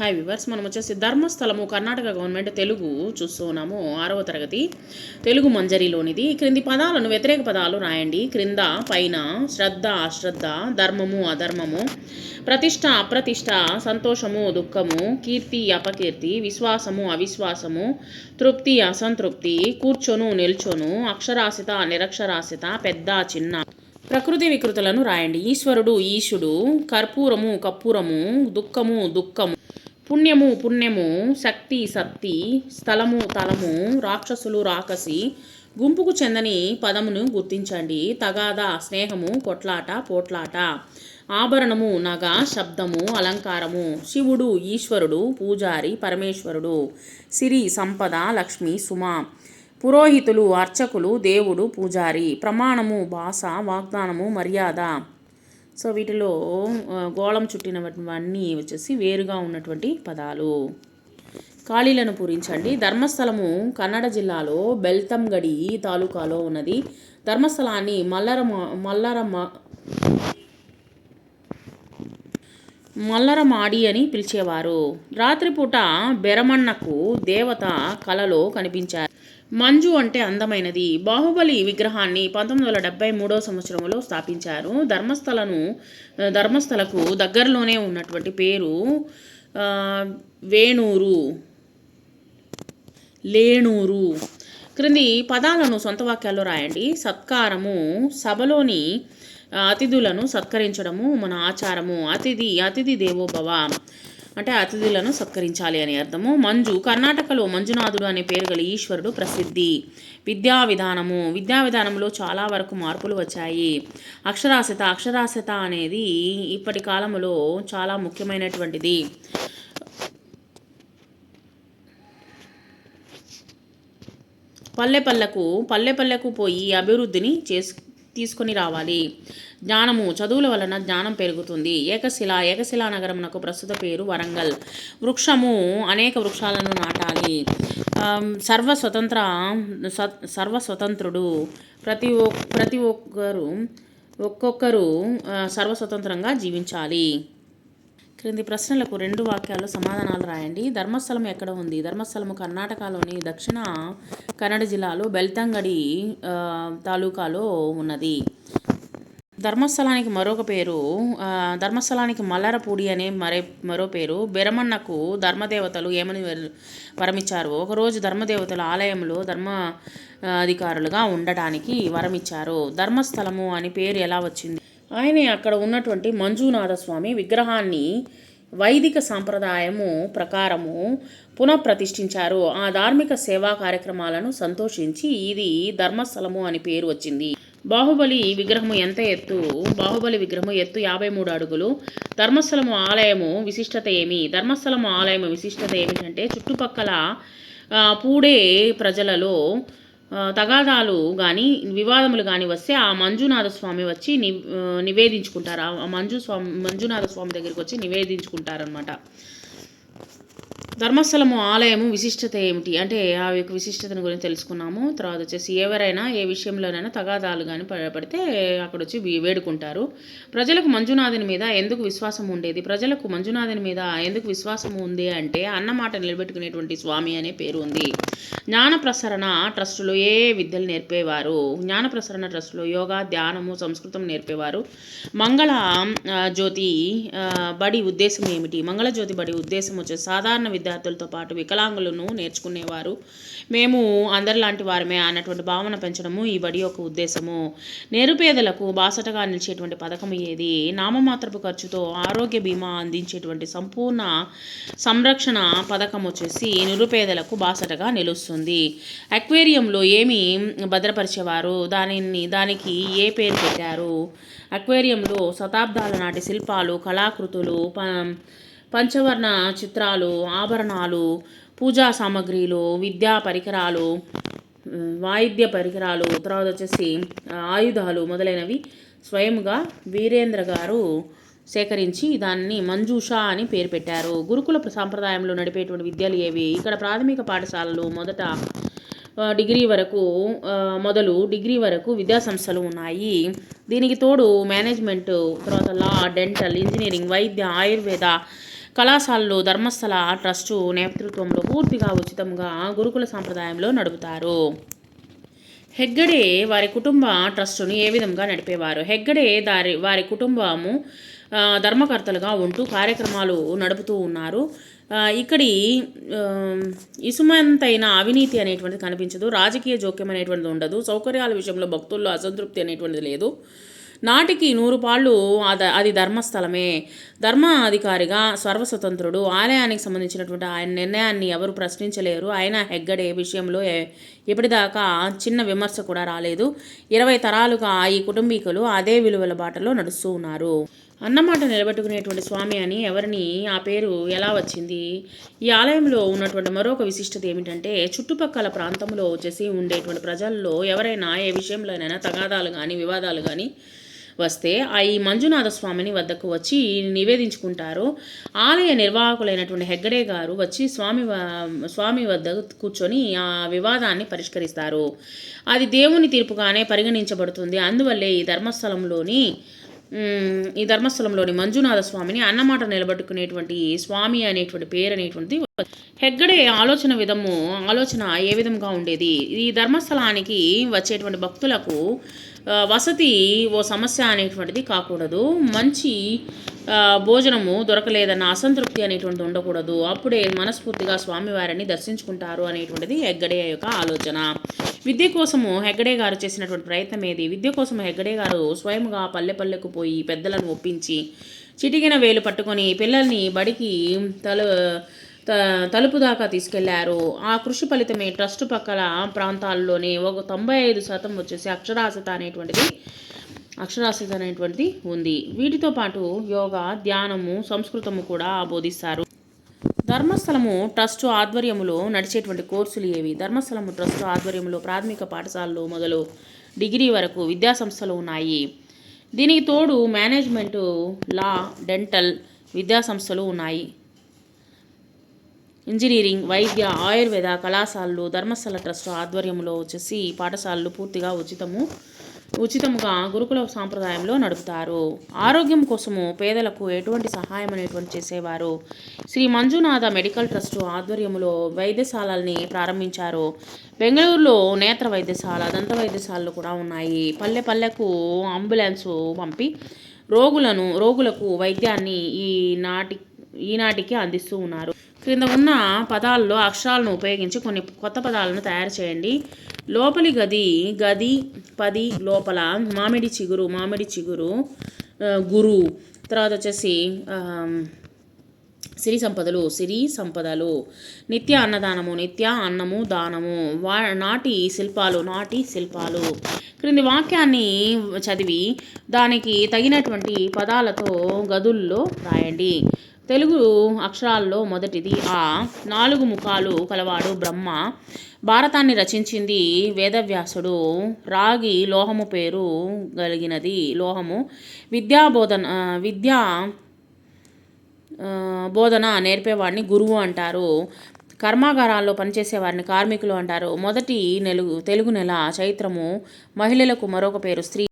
Hi viewers మనం వచ్చేసి ధర్మస్థలము Karnataka government Telugu చూస్తున్నాము ఆరవ తరగతి. తెలుగు మంజరిలోనిది. క్రింది పదాలను వ్యతిరేక పదాలు రాయండి. క్రింద పైన శ్రద్ధ అశ్రద్ధ ధర్మము అధర్మము ప్రతిష్ట అప్రతిష్ట సంతోషము దుఃఖము కీర్తి అపకీర్తి విశ్వాసము అవిశ్వాసము తృప్తి అసంతృప్తి కూర్చొను నిల్చొను అక్షరాస్యత నిరక్షరాస్యత పెద్ద చిన్న. ప్రకృతి వికృతులను రాయండి. ఈశ్వరుడు ఈశుడు కర్పూరము కప్పూరము దుఃఖము దుఃఖము పుణ్యము పుణ్యము శక్తి శక్తి స్థలము తలము రాక్షసులు రాకసి గుంపుకు చెందని పదమును గుర్తించండి. తగాదా స్నేహము కొట్లాట పోట్లాట ఆభరణము నగ శబ్దము అలంకారము శివుడు ఈశ్వరుడు పూజారి పరమేశ్వరుడు సిరి సంపద లక్ష్మి సుమ పురోహితులు అర్చకులు దేవుడు పూజారి ప్రమాణము భాష వాగ్దానము మర్యాద సో వీటిలో గోళం చుట్టినవన్నీ వచ్చేసి వేరుగా ఉన్నటువంటి పదాలు. ఖాళీలను పూరించండి. ధర్మస్థలము కన్నడ జిల్లాలో బెల్తంగడి తాలూకాలో ఉన్నది. ధర్మస్థలాన్ని మల్లరమ మల్లరమ మల్లరమాడి అని పిలిచేవారు. రాత్రిపూట బెరమన్నకు దేవత కలలో కనిపించారు. మంజు అంటే అందమైనది. బాహుబలి విగ్రహాన్ని పంతొమ్మిది వందల డెబ్బై మూడో సంవత్సరంలో స్థాపించారు. ధర్మస్థలను ధర్మస్థలకు దగ్గరలోనే ఉన్నటువంటి పేరు వేణూరు లేణూరు. క్రింది పదాలను సొంత వాక్యాల్లో రాయండి. సత్కారము సభలోని అతిథులను సత్కరించడము మన ఆచారము. అతిథి అతిథి దేవోభవ. అంటే అతిథులను సత్కరించాలి అని అర్థము. మంజు కర్ణాటకలో మంజునాథుడు అనే పేరు గల ఈశ్వరుడు ప్రసిద్ధి. విద్యా విధానము. విద్యా విధానంలో చాలా వరకు మార్పులు వచ్చాయి. అక్షరాస్యత అక్షరాస్యత అనేది ఇప్పటి కాలంలో చాలా ముఖ్యమైనటువంటిది. పల్లె పల్లెకు పల్లె పల్లెకు పోయి అభివృద్ధిని చేసు తీసుకొని రావాలి. జ్ఞానము చదువుల వలన జ్ఞానం పెరుగుతుంది. ఏకశిల ఏకశిలా నగరమునకు ప్రస్తుత పేరు వరంగల్. వృక్షము అనేక వృక్షాలను నాటాలి. సర్వ స్వతంత్ర సర్వ స్వతంత్రుడు. ప్రతి ప్రతి ఒక్కరు ఒక్కొక్కరు సర్వస్వతంత్రంగా జీవించాలి. క్రింది ప్రశ్నలకు రెండు వాక్యాల్లో సమాధానాలు రాయండి. ధర్మస్థలం ఎక్కడ ఉంది? ధర్మస్థలము కర్ణాటకలోని దక్షిణ కన్నడ జిల్లాలో బెల్తంగడి తాలూకాలో ఉన్నది. ధర్మస్థలానికి మరొక పేరు ధర్మస్థలానికి మల్లరపూడి అనే మరే మరో పేరు. బెరమన్నకు ధర్మదేవతలు ఏమని వరమిచ్చారు? ఒకరోజు ధర్మదేవతలు ఆలయంలో ధర్మ అధికారులుగా ఉండటానికి వరమిచ్చారు. ధర్మస్థలము అని పేరు ఎలా వచ్చింది? ఆయన అక్కడ ఉన్నటువంటి మంజునాథ స్వామి విగ్రహాన్ని వైదిక సాంప్రదాయము ప్రకారము పునఃప్రతిష్ఠించారు. ఆ ధార్మిక సేవా కార్యక్రమాలను సంతోషించి ఇది ధర్మస్థలము అని పేరు వచ్చింది. బాహుబలి విగ్రహము ఎంత ఎత్తు? బాహుబలి విగ్రహము ఎత్తు యాభై మూడు అడుగులు. ధర్మస్థలము ఆలయము విశిష్టత ఏమి? ధర్మస్థలము ఆలయము విశిష్టత ఏమిటంటే చుట్టుపక్కల పూడే ప్రజలలో తగాదాలు కానీ వివాదములు కానీ వస్తే ఆ మంజునాథ స్వామి వచ్చి ని నివేదించుకుంటారు. ఆ మంజు స్వామి మంజునాథ స్వామి దగ్గరికి వచ్చి నివేదించుకుంటారనమాట ధర్మస్థలము ఆలయము విశిష్టత ఏమిటి? అంటే ఆ యొక్క విశిష్టతను గురించి తెలుసుకున్నాము. తర్వాత వచ్చేసి ఎవరైనా ఏ విషయంలోనైనా తగాదాలు కానీ పడితే అక్కడ వచ్చి వేడుకుంటారు. ప్రజలకు మంజునాథుని మీద ఎందుకు విశ్వాసం ఉండేది? ప్రజలకు మంజునాథుని మీద ఎందుకు విశ్వాసం ఉంది అంటే అన్నమాట నిలబెట్టుకునేటువంటి స్వామి అనే పేరు ఉంది. జ్ఞాన ప్రసరణ ట్రస్టులో ఏ విద్యలు నేర్పేవారు? జ్ఞానప్రసరణ ట్రస్టులో యోగా ధ్యానము సంస్కృతం నేర్పేవారు. మంగళ జ్యోతి బడి ఉద్దేశం ఏమిటి? మంగళ జ్యోతి బడి ఉద్దేశం వచ్చేసి సాధారణ విద్యార్థులతో పాటు వికలాంగులను నేర్చుకునేవారు. మేము అందరిలాంటి వారమే అన్నటువంటి భావన పెంచడము ఈ బడి యొక్క ఉద్దేశము. నిరుపేదలకు బాసటగా నిలిచేటువంటి పథకం ఏది? నామమాత్రపు ఖర్చుతో ఆరోగ్య బీమా అందించేటువంటి సంపూర్ణ సంరక్షణ పథకం వచ్చేసి నిరుపేదలకు బాసటగా నిలుస్తుంది. అక్వేరియంలో ఏమి భద్రపరిచేవారు? దానిని దానికి ఏ పేరు పెట్టారు? అక్వేరియంలో శతాబ్దాల నాటి శిల్పాలు కళాకృతులు ప పంచవర్ణ చిత్రాలు ఆభరణాలు పూజా సామాగ్రిలు విద్యా పరికరాలు వాయిద్య పరికరాలు తర్వాత వచ్చేసి ఆయుధాలు మొదలైనవి స్వయంగా వీరేంద్ర గారు సేకరించి దాన్ని మంజూషా అని పేరు పెట్టారు. గురుకుల సాంప్రదాయంలో నడిపేటువంటి విద్యలు ఏవి? ఇక్కడ ప్రాథమిక పాఠశాలలు మొదట డిగ్రీ వరకు మొదలు డిగ్రీ వరకు విద్యాసంస్థలు ఉన్నాయి. దీనికి తోడు మేనేజ్మెంట్ తర్వాత లా డెంటల్ ఇంజనీరింగ్ వైద్య ఆయుర్వేద కళాశాలలు ధర్మస్థల ట్రస్టు నేతృత్వంలో పూర్తిగా ఉచితంగా గురుకుల సాంప్రదాయంలో నడుపుతారు. హెగ్గడే వారి కుటుంబ ట్రస్టును ఏ విధంగా నడిపేవారు? హెగ్గడే దారి వారి కుటుంబము ధర్మకర్తలుగా ఉంటూ కార్యక్రమాలు నడుపుతూ ఉన్నారు. ఇక్కడి ఇసుమంతైన అవినీతి అనేటువంటిది కనిపించదు. రాజకీయ జోక్యం అనేటువంటిది ఉండదు. సౌకర్యాల విషయంలో భక్తుల్లో అసంతృప్తి అనేటువంటిది లేదు. నాటికి నూరు పాళ్ళు అది ధర్మస్థలమే. ధర్మ అధికారిగా సర్వస్వతంత్రుడు ఆలయానికి సంబంధించినటువంటి ఆయన నిర్ణయాన్ని ఎవరు ప్రశ్నించలేరు. ఆయన హెగ్గడే విషయంలో ఎప్పటిదాకా ఇప్పటిదాకా చిన్న విమర్శ కూడా రాలేదు. ఇరవై తరాలుగా ఈ కుటుంబీకులు అదే విలువల బాటలో నడుస్తూ ఉన్నారు. అన్నమాట నిలబెట్టుకునేటువంటి స్వామి అని ఎవరిని ఆ పేరు ఎలా వచ్చింది? ఈ ఆలయంలో ఉన్నటువంటి మరొక విశిష్టత ఏమిటంటే చుట్టుపక్కల ప్రాంతంలో వచ్చేసి ఉండేటువంటి ప్రజల్లో ఎవరైనా ఏ విషయంలోనైనా తగాదాలు కానీ వివాదాలు కానీ వస్తే ఈ మంజునాథ స్వామిని వద్దకు వచ్చి నివేదించుకుంటారు. ఆలయ నిర్వాహకులైనటువంటి హెగ్గడే గారు వచ్చి స్వామి స్వామి వద్ద కూర్చొని ఆ వివాదాన్ని పరిష్కరిస్తారు. అది దేవుని తీర్పుగానే పరిగణించబడుతుంది. అందువల్లే ఈ ధర్మస్థలంలోని ఈ ధర్మస్థలంలోని మంజునాథ స్వామిని అన్నమాట నిలబెట్టుకునేటువంటి స్వామి అనేటువంటి పేరు అనేటువంటిది హెగ్గడే ఆలోచన విధము ఆలోచన ఏ విధంగా ఉండేది? ఈ ధర్మస్థలానికి వచ్చేటువంటి భక్తులకు వసతి ఓ సమస్య అనేటువంటిది కాకూడదు. మంచి భోజనము దొరకలేదన్న అసంతృప్తి అనేటువంటిది ఉండకూడదు. అప్పుడే మనస్ఫూర్తిగా స్వామివారిని దర్శించుకుంటారు అనేటువంటిది హెగ్గడే యొక్క ఆలోచన. విద్య కోసము హెగ్గడే గారు చేసినటువంటి ప్రయత్నం ఏది? విద్య కోసం హెగ్గడే గారు స్వయంగా పల్లె పల్లెకు పోయి పెద్దలను ఒప్పించి చిటికిన వేలు పట్టుకొని పిల్లల్ని బడికి తల త- తలుపు దాకా తీసుకెళ్ళారు. ఆ కృషి ఫలితమే ట్రస్ట్ పక్కల ప్రాంతాల్లోనే ఒక తొంభై ఐదు శాతం వచ్చేసి అక్షరాస్యత అనేటువంటిది అక్షరాస్యత అనేటువంటిది ఉంది. వీటితో పాటు యోగా ధ్యానము సంస్కృతము కూడా బోధిస్తారు. ధర్మస్థలము ట్రస్ట్ ఆధ్వర్యములో నడిచేటువంటి కోర్సులు ఏవి? ధర్మస్థలము ట్రస్ట్ ఆధ్వర్యంలో ప్రాథమిక పాఠశాలలు మొదలు డిగ్రీ వరకు విద్యా సంస్థలు ఉన్నాయి. దీనికి తోడు మేనేజ్మెంటు లా డెంటల్ విద్యా సంస్థలు ఉన్నాయి. ఇంజనీరింగ్ వైద్య ఆయుర్వేద కళాశాలలు ధర్మస్థల ట్రస్ట్ ఆధ్వర్యంలో వచ్చేసి పాఠశాలలు పూర్తిగా ఉచితము ఉచితముగా గురుకుల సాంప్రదాయంలో నడుపుతారు. ఆరోగ్యం కోసము పేదలకు ఎటువంటి సహాయం అనేటువంటి చేసేవారు. శ్రీ మంజునాథ మెడికల్ ట్రస్ట్ ఆధ్వర్యంలో వైద్యశాలల్ని ప్రారంభించారు. బెంగళూరులో నేత్ర వైద్యశాల దంత వైద్యశాలలు కూడా ఉన్నాయి. పల్లె పల్లెకు అంబులెన్సు పంపి రోగులను రోగులకు వైద్యాన్ని ఈ నాటి ఈనాటికి అందిస్తూ ఉన్నారు. క్రింద ఉన్న పదాల్లో అక్షరాలను ఉపయోగించి కొన్ని కొత్త పదాలను తయారు చేయండి. లోపలి గది గది పది లోపల మామిడి చిగురు మామిడి చిగురు గురు. తర్వాత వచ్చేసి సిరి సంపదలు సిరి సంపదలు. నిత్య అన్నదానము నిత్య అన్నము దానము. వా నాటి శిల్పాలు నాటి శిల్పాలు. క్రింది వాక్యాన్ని చదివి దానికి తగినటువంటి పదాలతో గదుల్లో రాయండి. తెలుగు అక్షరాల్లో మొదటిది ఆ. నాలుగు ముఖాలు కలవాడు బ్రహ్మ. భారతాన్ని రచించింది వేదవ్యాసుడు. రాగి లోహము పేరు కలిగినది లోహము. విద్యాబోధన విద్యా బోధన నేర్పేవాడిని గురువు అంటారు. కర్మాగారాల్లో పనిచేసే వారిని కార్మికులు అంటారు. మొదటి నెలుగు తెలుగు నెల చైత్రము. మహిళలకు మరొక పేరు స్త్రీ.